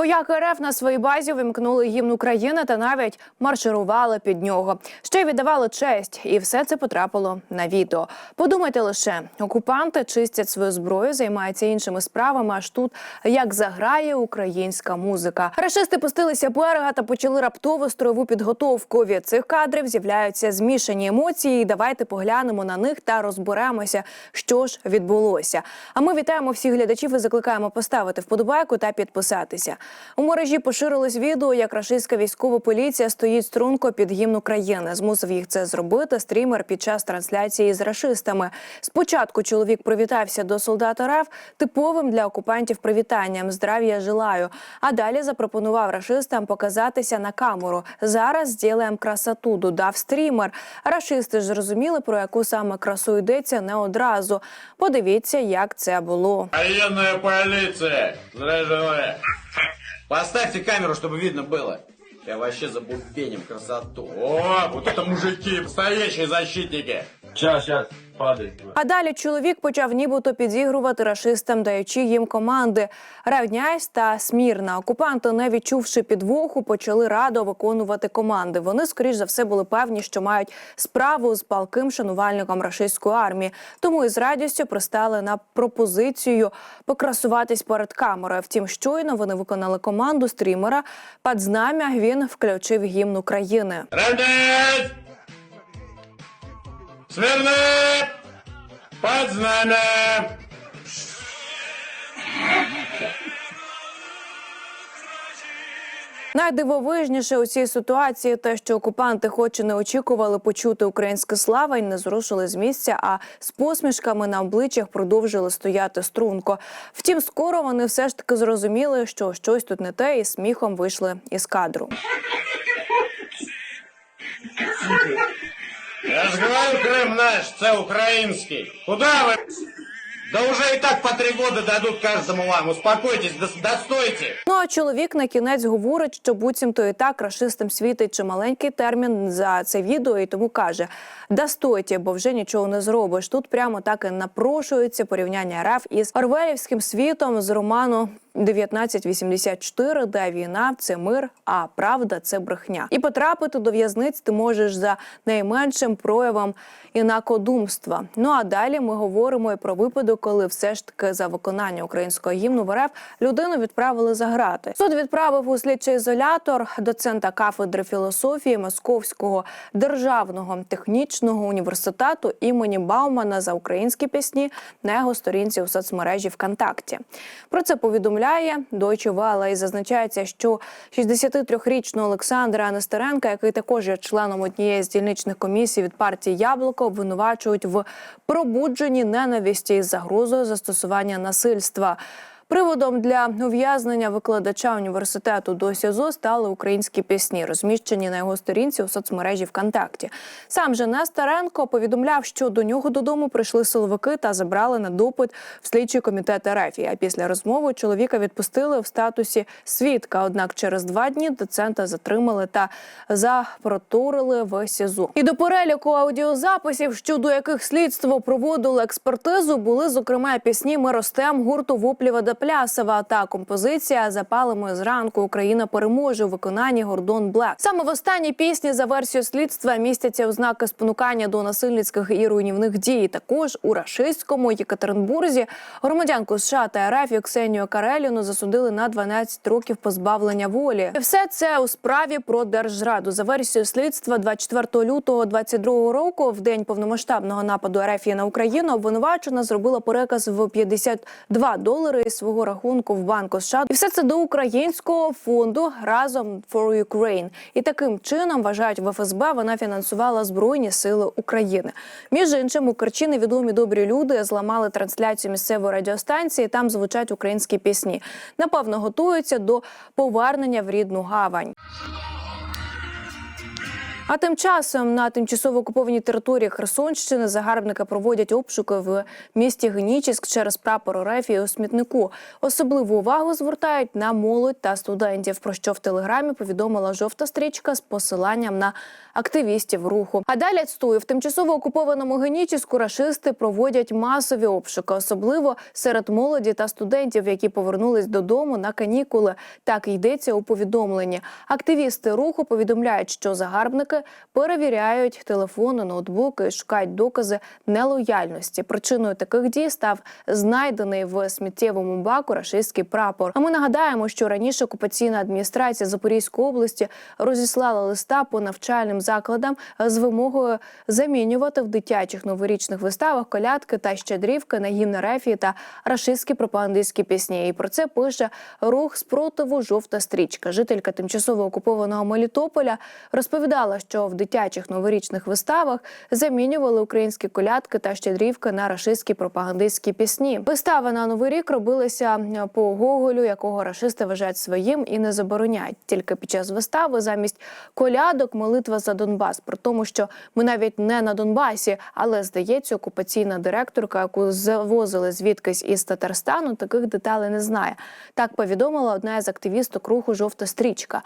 Вояки РФ на своїй базі вимкнули гімн України та навіть марширували під нього. Ще й віддавали честь, і все це потрапило на відео. Подумайте лише, окупанти чистять свою зброю, займаються іншими справами. Аж тут як заграє українська музика. Рашисти пустилися берега та почали раптову строєву підготовку. Від цих кадрів з'являються змішані емоції. І Давайте поглянемо на них та розберемося, що ж відбулося. А ми вітаємо всіх глядачів і закликаємо поставити вподобайку та підписатися. У мережі поширилось відео, як рашистська військова поліція стоїть струнко під гімн України. Змусив їх це зробити стрімер під час трансляції з рашистами. Спочатку чоловік привітався до солдата РФ типовим для окупантів привітанням Здрав'я желаю. А далі запропонував рашистам показатися на камеру. Зараз зробимо красоту, додав стрімер. Рашисти ж зрозуміли, про яку саме красу йдеться не одразу. Подивіться, як це було. Военная полиция! Здравия желаю! Поставьте камеру, чтобы видно было. Я вообще забубеним красоту. О, вот это мужики, настоящие защитники. Сейчас, падает. А далі чоловік почав нібито підігрувати рашистам, даючи їм команди «Равняйсь» та смірна. Окупанти, не відчувши підвоху, почали радо виконувати команди. Вони, скоріш за все, були певні, що мають справу з палким шанувальником рашистської армії. Тому із радістю пристали на пропозицію покрасуватись перед камерою. Втім, щойно вони виконали команду стрімера. Під знам'я він включив гімн України. Равнять! Смирно! Под знамя! Найдивовижніше у цій ситуації те, що окупанти, хоч і не очікували почути українське слава, і не зрушили з місця, а з посмішками на обличчях продовжили стояти струнко. Втім, скоро вони все ж таки зрозуміли, що щось тут не те, і сміхом вийшли із кадру. Я ж говорю, Крым наш, це український. Куда ви? Да уже и так по три года дадут каждому вам. Успокойтесь, дос- достойте. Ну а чоловік на кінець говорить, що буцімто і так рашистам світить чималенький термін за це відео, і тому каже: да стойте, бо вже нічого не зробиш. Тут прямо так і напрошується порівняння РФ із Орвелівським світом з роману. 1984, де війна це мир, а правда це брехня. І потрапити до в'язниць ти можеш за найменшим проявом інакодумства. Ну а далі ми говоримо і про випадок, коли все ж таки за виконання українського гімну в РФ людину відправили за грати. Суд відправив у слідчий ізолятор доцента кафедри філософії Московського державного технічного університету імені Баумана за українські пісні на його сторінці у соцмережі ВКонтакті. Про це повідомляє Deutsche Welle і зазначається, що 63-річного Олександра Нестеренка, який також є членом однієї з дільничних комісій від партії Яблуко, обвинувачують в пробудженні ненависті із загрозою застосування насильства. Приводом для ув'язнення викладача університету до СІЗО стали українські пісні, розміщені на його сторінці у соцмережі ВКонтакті. Сам же Нестеренко повідомляв, що до нього додому прийшли силовики та забрали на допит в слідчий комітет РФ. А після розмови чоловіка відпустили в статусі свідка. Однак через два дні доцента затримали та запроторили в СІЗО. І до переліку аудіозаписів, щодо яких слідство проводило експертизу, були зокрема пісні «Ми ростем» гурту Воплєва да Плясова та композиція Запалимо зранку Україна переможе у виконанні Гордон Блек. Саме в останній пісні за версією слідства містяться ознаки спонукання до насильницьких і руйнівних дій. Також у рашистському Єкатеринбурзі громадянку США та РФ Ксенію Кареліну засудили на 12 років позбавлення волі. Все це у справі про держзраду. За версією слідства, 24 лютого 22 року, в день повномасштабного нападу РФ на Україну, обвинувачена зробила переказ в 52 долари із свого рахунку в банку США. І все це до українського фонду разом for Ukraine. І таким чином вважають в ФСБ. Вона фінансувала збройні сили України. Між іншим, у Керчі невідомі добрі люди зламали трансляцію місцевої радіостанції. Там звучать українські пісні. Напевно, готуються до повернення в рідну гавань. А тим часом на тимчасово окупованій території Херсонщини загарбника проводять обшуки в місті Генічіськ через прапор РФ і у смітнику. Особливу увагу звертають на молодь та студентів. Про що в телеграмі повідомила жовта стрічка з посиланням на активістів руху. А далі цитую, в тимчасово окупованому Генічіську рашисти проводять масові обшуки, особливо серед молоді та студентів, які повернулись додому на канікули. Так йдеться у повідомленні. Активісти руху повідомляють, що загарбники перевіряють телефони, ноутбуки, шукають докази нелояльності. Причиною таких дій став знайдений в сміттєвому баку рашистський прапор. А ми нагадаємо, що раніше окупаційна адміністрація Запорізької області розіслала листа по навчальним закладам з вимогою замінювати в дитячих новорічних виставах колядки та щедрівки на гімн рефії та рашистські пропагандистські пісні. І про це пише рух спротиву жовта стрічка. Жителька тимчасово окупованого Мелітополя розповідала, що в дитячих новорічних виставах замінювали українські колядки та щедрівки на рашистські пропагандистські пісні. Вистави на новий рік робилися по Гоголю, якого рашисти вважають своїм і не забороняють. Тільки під час вистави замість колядок молитва за Донбас. При тому, що ми навіть не на Донбасі, але здається, окупаційна директорка, яку завозили звідкись із Татарстану, таких деталей не знає. Так повідомила одна із активісток руху Жовта стрічка.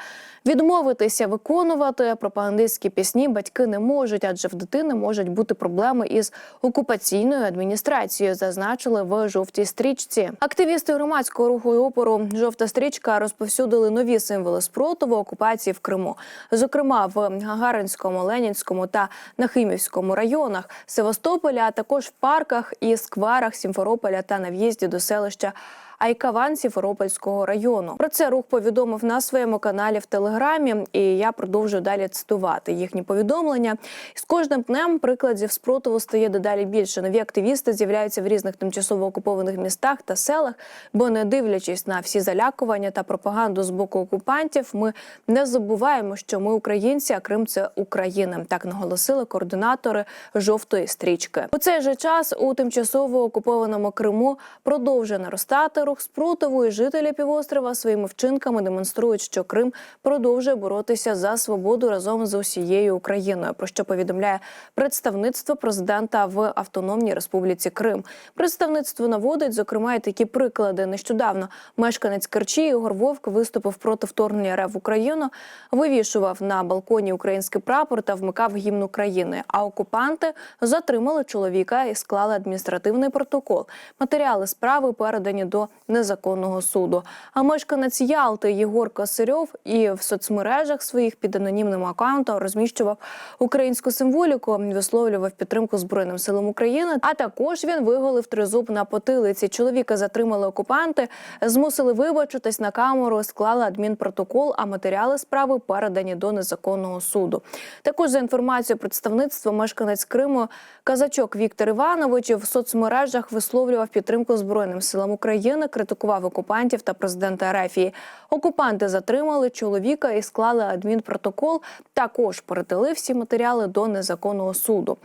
Відмовитися виконувати пропагандистські пісні батьки не можуть, адже в дитини можуть бути проблеми із окупаційною адміністрацією, зазначили в жовтій стрічці. Активісти громадського руху і опору Жовта стрічка розповсюдили нові символи спротиву окупації в Криму, зокрема в Гагаринському, Ленінському та Нахимівському районах Севастополя, а також в парках і скверах Сімферополя та на в'їзді до селища. Айкаван Сімферопольського району. Про це рух повідомив на своєму каналі в Телеграмі, і я продовжую далі цитувати їхні повідомлення. З кожним днем прикладів спротиву стає дедалі більше. Нові активісти з'являються в різних тимчасово окупованих містах та селах, бо не дивлячись на всі залякування та пропаганду з боку окупантів, ми не забуваємо, що ми українці, а Крим це Україна. Так наголосили координатори жовтої стрічки. У цей же час у тимчасово окупованому Криму продовжує наростати рух спротиву, і жителі півострова своїми вчинками демонструють, що Крим продовжує боротися за свободу разом з усією Україною. Про що повідомляє представництво президента в Автономній Республіці Крим. Представництво наводить зокрема і такі приклади. Нещодавно мешканець Керчі Ігор Вовк виступив проти вторгнення РФ в Україну, вивішував на балконі український прапор та вмикав гімн України. А окупанти затримали чоловіка і склали адміністративний протокол. Матеріали справи передані до незаконного суду. А мешканець Ялти Єгор Косарьов і в соцмережах своїх під анонімним аккаунтом розміщував українську символіку, висловлював підтримку збройним силам України. А також він виголив тризуб на потилиці. Чоловіка затримали окупанти, змусили вибачитись на камеру, склали адмінпротокол. А матеріали справи передані до незаконного суду. Також за інформацією представництва, мешканець Криму казачок Віктор Іванович в соцмережах висловлював підтримку збройним силам України, критикував окупантів та президента Ерефії. Окупанти затримали чоловіка і склали адмінпротокол. Також передали всі матеріали до незаконного суду.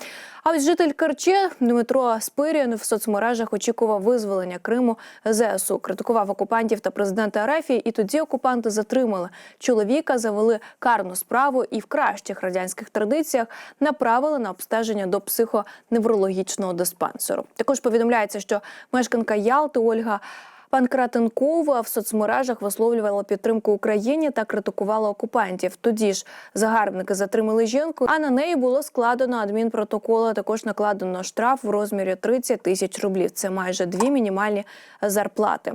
А ось житель Керчі Дмитро Спирін в соцмережах очікував визволення Криму ЗСУ, критикував окупантів та президента Ерефії. І тоді окупанти затримали чоловіка, завели карну справу і в кращих радянських традиціях направили на обстеження до психоневрологічного диспансеру. Також повідомляється, що мешканка Ялти Ольга. Панкратенкова в соцмережах висловлювала підтримку Україні та критикувала окупантів. Тоді ж загарбники затримали жінку, а на неї було складено адмінпротокол. а Також накладено штраф в розмірі 30 тисяч рублів. Це майже дві мінімальні зарплати.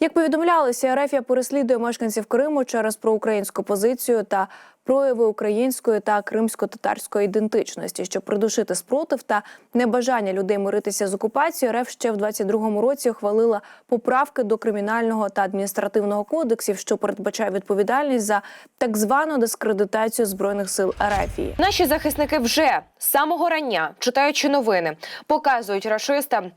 Як повідомлялося, Ерефія переслідує мешканців Криму через проукраїнську позицію та прояви української та кримсько-татарської ідентичності, щоб придушити спротив та небажання людей миритися з окупацією. РФ ще в 22-му році ухвалила поправки до кримінального та адміністративного кодексів, що передбачає відповідальність за так звану дискредитацію збройних сил Ерефії. Наші захисники вже з самого рання, читаючи новини, показують рашистам,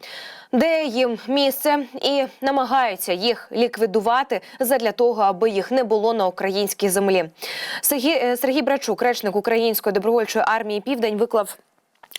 де їм місце, і намагаються їх ліквідувати задля того, аби їх не було на українській землі. Сергій, е, Сергій Брачук, речник Української добровольчої армії Південь, виклав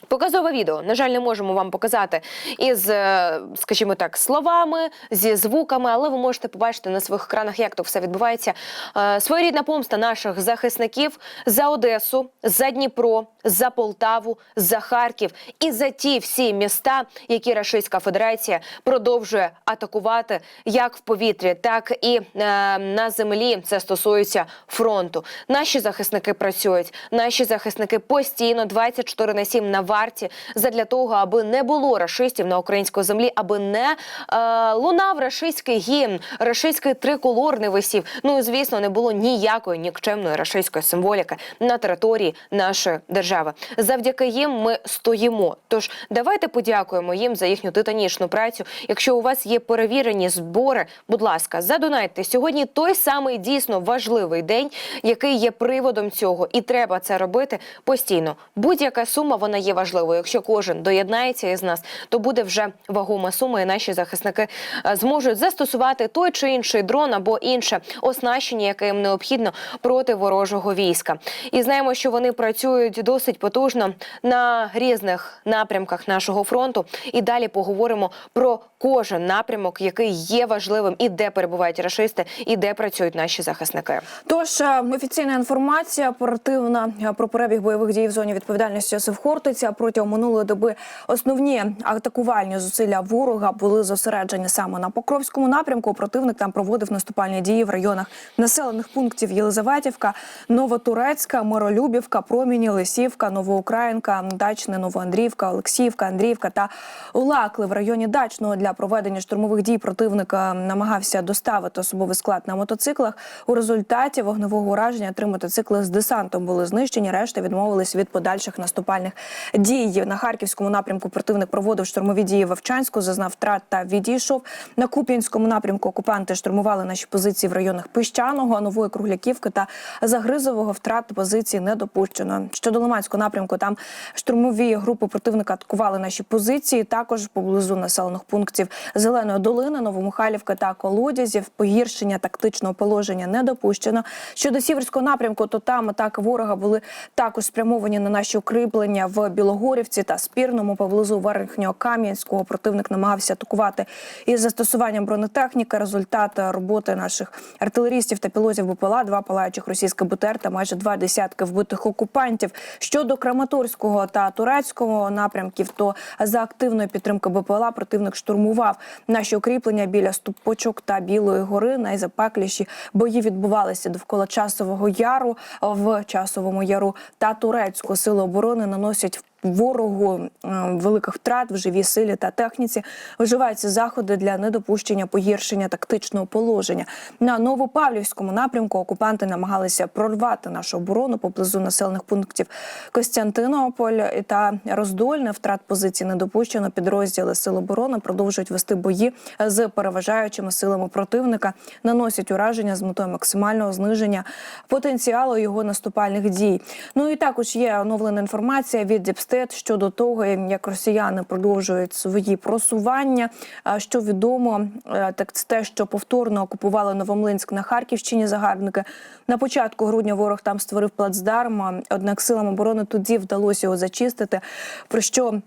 Показове відео. На жаль, не можемо вам показати із, е, скажімо так, словами, зі звуками, але ви можете побачити на своїх екранах, як то все відбувається. Е, Своєрідна помста наших захисників за Одесу, за Дніпро, за Полтаву, за Харків і за ті всі міста, які Рашистська Федерація продовжує атакувати як в повітрі, так і е, на землі. Це стосується фронту. Наші захисники працюють. Наші захисники постійно 24 на 7 на варті задля того, аби не було рашистів на українській землі, аби не е, лунав рашистський гімн, рашистський триколор не висів. Ну і звісно, не було ніякої нікчемної рашистської символіки на території нашої держави. Завдяки їм ми стоїмо. Тож давайте подякуємо їм за їхню титанічну працю. Якщо у вас є перевірені збори, будь ласка, задонайте сьогодні. Той самий дійсно важливий день, який є приводом цього, і треба це робити постійно. Будь-яка сума вона є важливою. Якщо кожен доєднається із нас, то буде вже вагома сума, і наші захисники е, зможуть застосувати той чи інший дрон або інше оснащення, яке їм необхідно проти ворожого війська. І знаємо, що вони працюють досить потужно на різних напрямках нашого фронту. І далі поговоримо про кожен напрямок, який є важливим, і де перебувають рашисти, і де працюють наші захисники. Тож е, офіційна інформація оперативна е, про перебіг бойових дій в зоні відповідальності ОСИВ Хортиця протягом минулої доби основні атакувальні зусилля ворога були зосереджені саме на Покровському напрямку. Противник там проводив наступальні дії в районах населених пунктів Єлизаветівка, Новотурецька, Миролюбівка, Проміні, Лисівка, Новоукраїнка, Дачне, Новоандріївка, Олексіївка, Андріївка та Улакли в районі Дачного для проведення штурмових дій противник е, намагався доставити особовий склад на мотоциклах. У результаті вогневого ураження три мотоцикли з десантом були знищені. Решта відмовились від подальших наступальних дій. На харківському напрямку противник проводив штурмові дії в Овчанську, зазнав втрат та відійшов. На Куп'янському напрямку окупанти штурмували наші позиції в районах Пищаного, Нової Кругляківки та Загризового. Втрат позиції не допущено. Щодо Лиманського напрямку, там штурмові групи противника атакували наші позиції. Також поблизу населених пунктів Зеленої долини, Новомихайлівка та Колодязів. Погіршення тактичного положення не допущено. Щодо сіверського напрямку, то там атаки ворога були також спрямовані на наші укріплення в Білогорівці та Спірному поблизу Верхнього Кам'янського. Противник намагався атакувати із застосуванням бронетехніки. Результат роботи наших артилерістів та пілотів БПЛА, два палаючих російських БТР та майже два десятки вбитих окупантів. Щодо Краматорського та Турецького напрямків, то за активної підтримки БПЛА противник штурмував наші укріплення біля Ступочок та Білої гори. Найзапекліші бої відбувалися довкола часового яру в часовому яру та турецьку сили оборони наносять ворогу е, великих втрат в живій силі та техніці. Вживаються заходи для недопущення погіршення тактичного положення. На Новопавлівському напрямку окупанти намагалися прорвати нашу оборону поблизу населених пунктів Костянтинополь та Роздольне. Втрат позицій не допущено. Підрозділи сил оборони продовжують вести бої з переважаючими силами противника, наносять ураження з метою максимального зниження потенціалу його наступальних дій. Ну і також є оновлена інформація від Діпстет щодо того, як росіяни продовжують свої просування. Що відомо, е, так це те, що повторно окупували Новомлинськ на Харківщині. Загарбники на початку грудня ворог там створив плацдарм. Однак силам оборони тоді вдалося його зачистити. Про що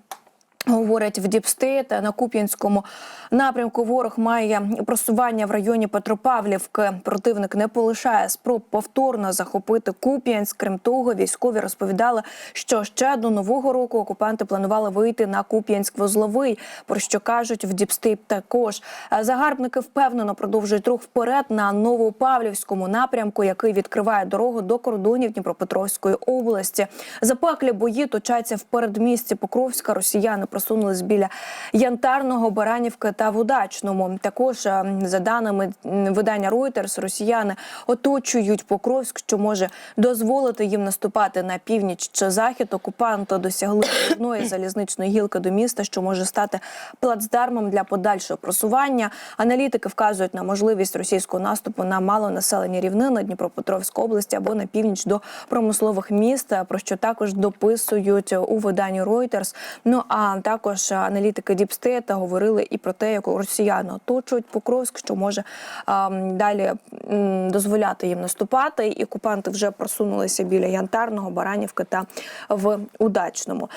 Говорять в Діпстейт на Куп'янському напрямку. Ворог має просування в районі Петропавлівки. Противник не полишає спроб повторно захопити Куп'янськ. Крім того, військові розповідали, що ще до нового року окупанти планували вийти на Куп'янськ-Вузловий. Про що кажуть в Діпстейт також загарбники впевнено продовжують рух вперед на Новопавлівському напрямку, який відкриває дорогу до кордонів Дніпропетровської області. Запеклі бої точаться в передмісті Покровська. Росіяни просунулись біля Янтарного, Баранівки та Вудачному. Також е, за даними видання Reuters, росіяни оточують Покровськ, що може дозволити їм наступати на північ чи захід. Окупанти досягли одної залізничної гілки до міста, що може стати плацдармом для подальшого просування. Аналітики вказують на можливість російського наступу на малонаселені рівнини Дніпропетровської області або на північ до промислових міст, про що також дописують у виданні Reuters. Ну а також аналітики Діпстейта говорили і про те, як росіяни оточують Покровськ, що може далі дозволяти їм наступати. І окупанти вже просунулися біля Янтарного, Баранівки та в Удачному.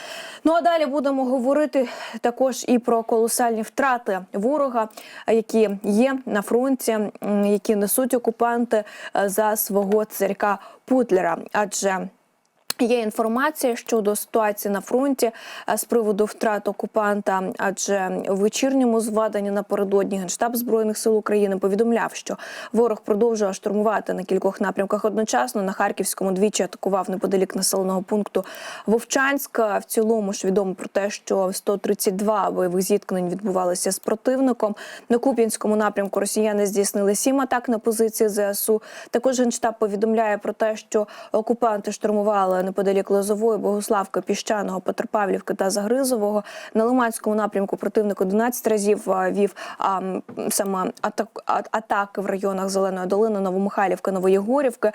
Ну а далі будемо говорити також і про колосальні втрати ворога, які є на фронті, які несуть окупанти е, за свого царька Путлера. Адже Є інформація щодо ситуації на фронті е, з приводу втрат окупанта, адже у вечірньому зведенні напередодні генштаб збройних сил України повідомляв, що ворог продовжує штурмувати на кількох напрямках одночасно. На харківському двічі атакував неподалік населеного пункту Вовчанська. В цілому ж відомо про те, що 132 бойових зіткнень відбувалися з противником. На Куп'янському напрямку росіяни здійснили сім атак на позиції ЗСУ. Також генштаб повідомляє про те, що окупанти штурмували неподалік Лозової, Богославки, Піщаного, Петропавлівки та Загризового. На Лиманському напрямку противник 11 разів вів а, саме атак, атаки в районах Зеленої долини, Новомихайлівки, Новоєгорівки.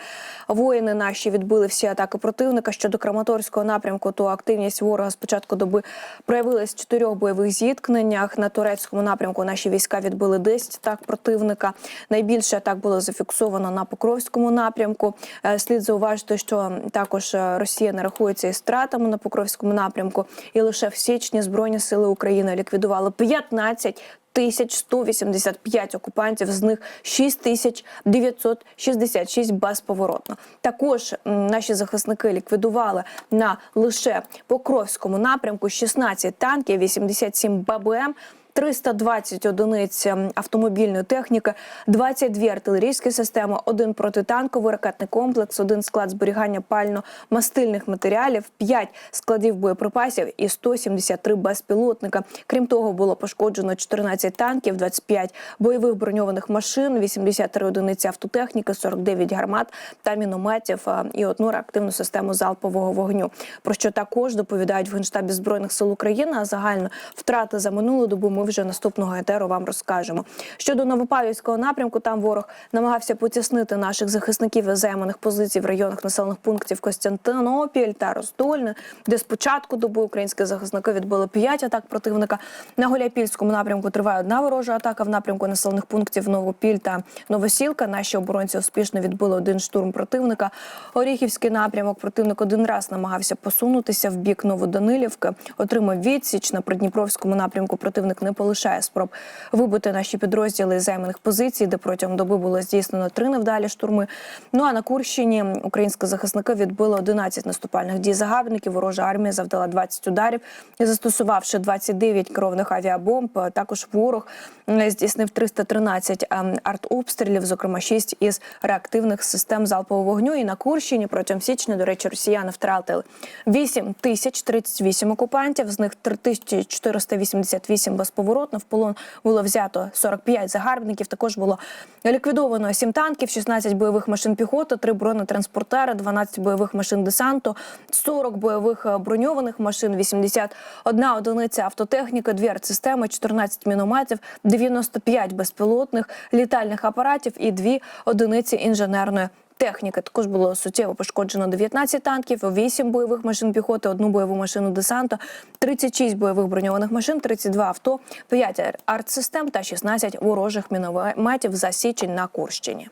Воїни наші відбили всі атаки противника. Щодо Краматорського напрямку, то активність ворога з початку доби проявилась в чотирьох бойових зіткненнях. На турецькому напрямку наші війська відбили 10 атак противника. Найбільше атак було зафіксовано на Покровському напрямку. Е, Слід зауважити, що також е, Росія не рахується із стратами на Покровському напрямку, і лише в січні Збройні сили України ліквідували 15 тисяч 185 окупантів, з них 6 тисяч 966 безповоротно. Також наші захисники ліквідували на лише Покровському напрямку 16 танків, 87 ББМ, 320 одиниць ем, автомобільної техніки, 22 артилерійські системи, один протитанковий ракетний комплекс, один склад зберігання пально-мастильних матеріалів, 5 складів боєприпасів і 173 безпілотника. Крім того, було пошкоджено 14 танків, 25 бойових броньованих машин, 83 одиниці автотехніки, 49 гармат та мінометів і одну реактивну систему залпового вогню. Про що також доповідають в генштабі збройних сил України. А загально втрати за минулу добу ми вже наступного етеру вам розкажемо. Щодо Новопавлівського напрямку, там ворог намагався потіснити наших захисників із займаних позицій в районах населених пунктів Костянтинопіль та Роздольне, де спочатку доби українські захисники відбили 5 атак противника. На Голяпільському напрямку триває одна ворожа атака в напрямку населених пунктів Новопіль та Новосілка. Наші оборонці успішно відбили один штурм противника. Оріхівський напрямок противник один раз намагався посунутися в бік Новоданилівки. Отримав відсіч на Придніпровському напрямку. Противник не полишає спроб вибити наші підрозділи з займаних позицій, де протягом доби було здійснено три невдалі штурми. Ну а на Курщині українські захисники відбили 11 наступальних дій загарбників. Ворожа армія завдала 20 ударів, застосувавши 29 керованих авіабомб. Також ворог здійснив 313 ем, артобстрілів, зокрема 6 із реактивних систем залпового вогню. І на Курщині протягом січня, до речі, росіяни втратили 8 тисяч 38 окупантів, з них 3488 безповоротно. В полон було взято 45 загарбників. Також було ліквідовано 7 танків, 16 бойових машин піхоти, 3 бронетранспортери, 12 бойових машин десанту, 40 бойових е, броньованих машин, 81 одиниця автотехніки, 2 артсистеми, 14 мінометів, 95 безпілотних літальних апаратів і 2 одиниці інженерної техніки. Також було суттєво пошкоджено 19 танків, 8 бойових машин піхоти, одну бойову машину десанту, 36 бойових броньованих машин, 32 авто, 5 артсистем та 16 ворожих мінометів за січень на Курщині.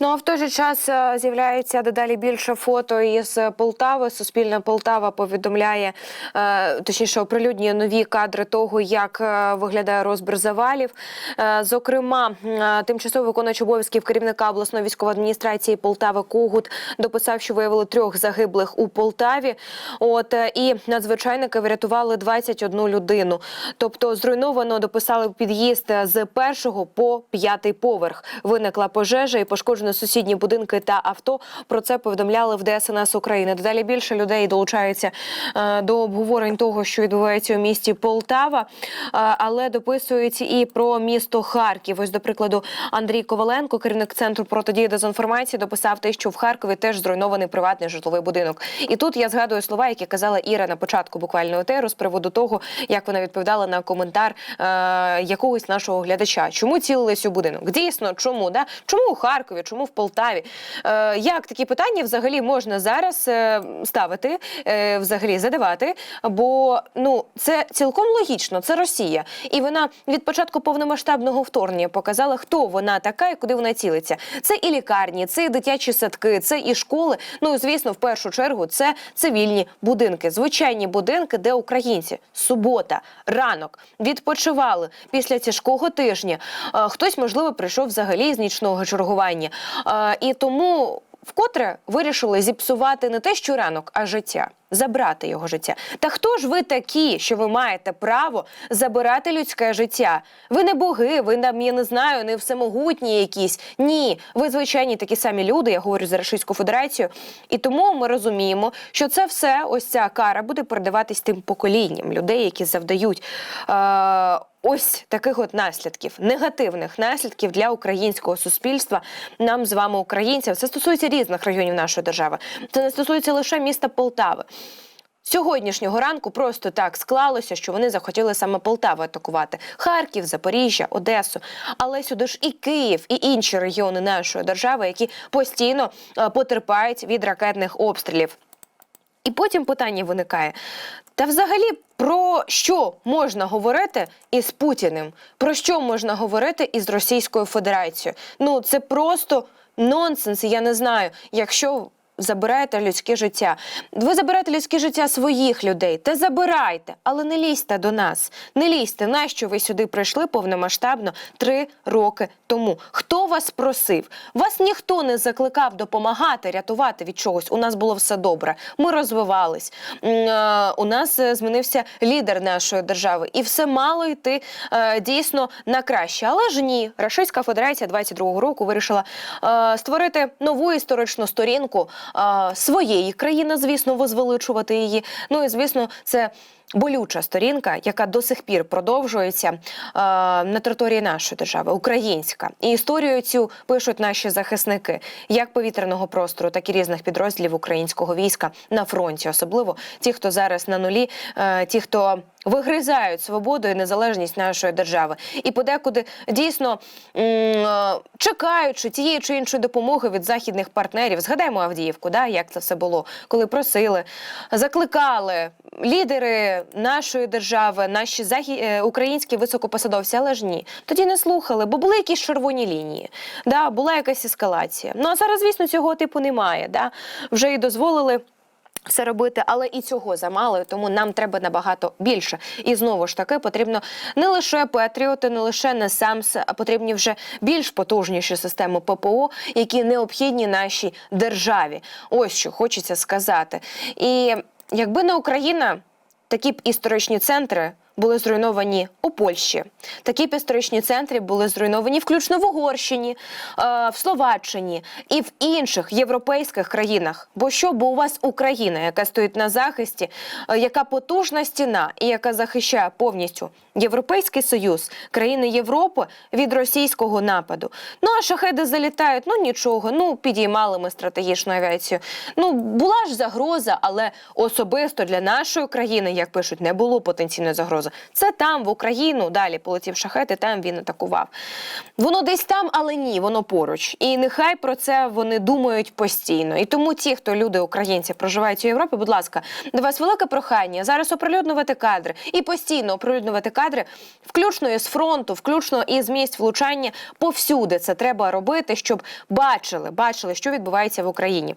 Ну а в той же час е, з'являється дедалі більше фото із Полтави. Суспільна Полтава повідомляє, е, точніше, оприлюднює нові кадри того, як е, виглядає розбір завалів. Зокрема, тимчасово виконуючий обов'язків керівника обласної військової адміністрації Полтави Когут дописав, що виявили трьох загиблих у Полтаві. От е, і надзвичайники врятували 21 людину. Тобто зруйновано дописали під'їзд з першого по п'ятий поверх. Виникла пожежа і пошкоджено сусідні будинки та авто. Про це повідомляли в ДСНС України. Дедалі більше людей долучаються е, до обговорень того, що відбувається у місті Полтава, е, але дописують і про місто Харків. Ось, до прикладу, Андрій Коваленко, керівник центру протидії дезінформації, дописав. Написав те, що в Харкові теж зруйнований приватний житловий будинок. І тут я згадую слова, які казала Іра на початку буквально етеру з приводу того, як вона відповідала на коментар е, якогось нашого глядача. Чому цілились у будинок? Дійсно, чому да? Чому у Харкові? Чому в Полтаві? Е, як такі питання взагалі можна зараз е, ставити, е, взагалі задавати? Бо ну це цілком логічно. Це Росія, і вона від початку повномасштабного вторгнення показала, хто вона така і куди вона цілиться. Це і лікарні, це і дитячі садки, це і школи. Ну і звісно, в першу чергу це цивільні будинки, звичайні будинки, де українці субота, ранок відпочивали після тяжкого тижня. Хтось, можливо, прийшов взагалі з нічного чергування. І тому вкотре вирішили зіпсувати не те, що ранок, а життя. Забрати його життя. Та хто ж ви такі, що ви маєте право забирати людське життя? Ви не боги, ви нам, я не знаю, не всемогутні якісь. Ні, ви звичайні такі самі люди. Я говорю за Російську Федерацію. І тому ми розуміємо, що це все, ось ця кара буде передаватись тим поколінням людей, які завдають. Е- Ось таких от наслідків, негативних наслідків для українського суспільства, нам з вами, українців. Це стосується різних районів нашої держави. Це не стосується лише міста Полтави. Сьогоднішнього ранку просто так склалося, що вони захотіли саме Полтаву атакувати Харків, Запоріжжя, Одесу. Але сюди ж і Київ, і інші регіони нашої держави, які постійно е, потерпають від ракетних обстрілів. І потім питання виникає: та взагалі про що можна говорити із Путіним? Про що можна говорити із Російською Федерацією? Ну це просто нонсенс. Я не знаю, якщо. Забираєте людське життя. Ви забираєте людське життя своїх людей. Та забирайте, але не лізьте до нас. Не лізьте. Нащо ви сюди прийшли повномасштабно три роки тому? Хто вас просив? Вас ніхто не закликав допомагати, рятувати від чогось. У нас було все добре. Ми розвивались. Е, У нас е, змінився лідер нашої держави, і все мало йти е, дійсно на краще. Але ж ні, Російська Федерація 22-го року вирішила створити нову історичну сторінку своєї країни, звісно, возвеличувати її. Ну і звісно, це. Болюча сторінка, яка до сих пір продовжується е, на території нашої держави, українська, і історію цю пишуть наші захисники, як повітряного простору, так і різних підрозділів українського війська на фронті, особливо ті, хто зараз на нулі, е, ті, хто вигризають свободу і незалежність нашої держави, і подекуди дійсно е, чекаючи тієї чи іншої допомоги від західних партнерів. Згадаємо Авдіївку, да, як це все було, коли просили, закликали лідери нашої держави, наші захід... е, українські високопосадовці, але ж ні, тоді не слухали, бо були якісь червоні лінії, да, була якась ескалація. Ну а зараз, звісно, цього типу немає. Да? Вже і дозволили. Все робити, але і цього замало, тому нам треба набагато більше. І знову ж таки потрібно не лише патріоти, не лише НЕСАМС, а потрібні вже більш потужніші системи ППО, які необхідні нашій державі. Ось що хочеться сказати. І якби не Україна, такі б історичні центри. Були зруйновані у Польщі. Такі історичні центри були зруйновані включно в Угорщині, е, в Словаччині і в інших європейських країнах. Бо що? Бо у вас Україна, яка стоїть на захисті, е, яка потужна стіна і яка захищає повністю Європейський Союз, країни Європи від російського нападу. Ну а шахеди залітають. Ну нічого. Ну підіймали ми стратегічну авіацію. Ну була ж загроза, але особисто для нашої країни, як пишуть, не було потенційної загрози. Це там, в Україну, далі полетів шахет, і там він атакував. Воно десь там, але ні, воно поруч. І нехай про це вони думають постійно. І тому ті, хто люди, українці, проживають у Європі, будь ласка, до вас велике прохання зараз оприлюднювати кадри і постійно оприлюднювати кадри, включно із фронту, включно із місць влучання. Повсюди це треба робити, щоб бачили, бачили, що відбувається в Україні.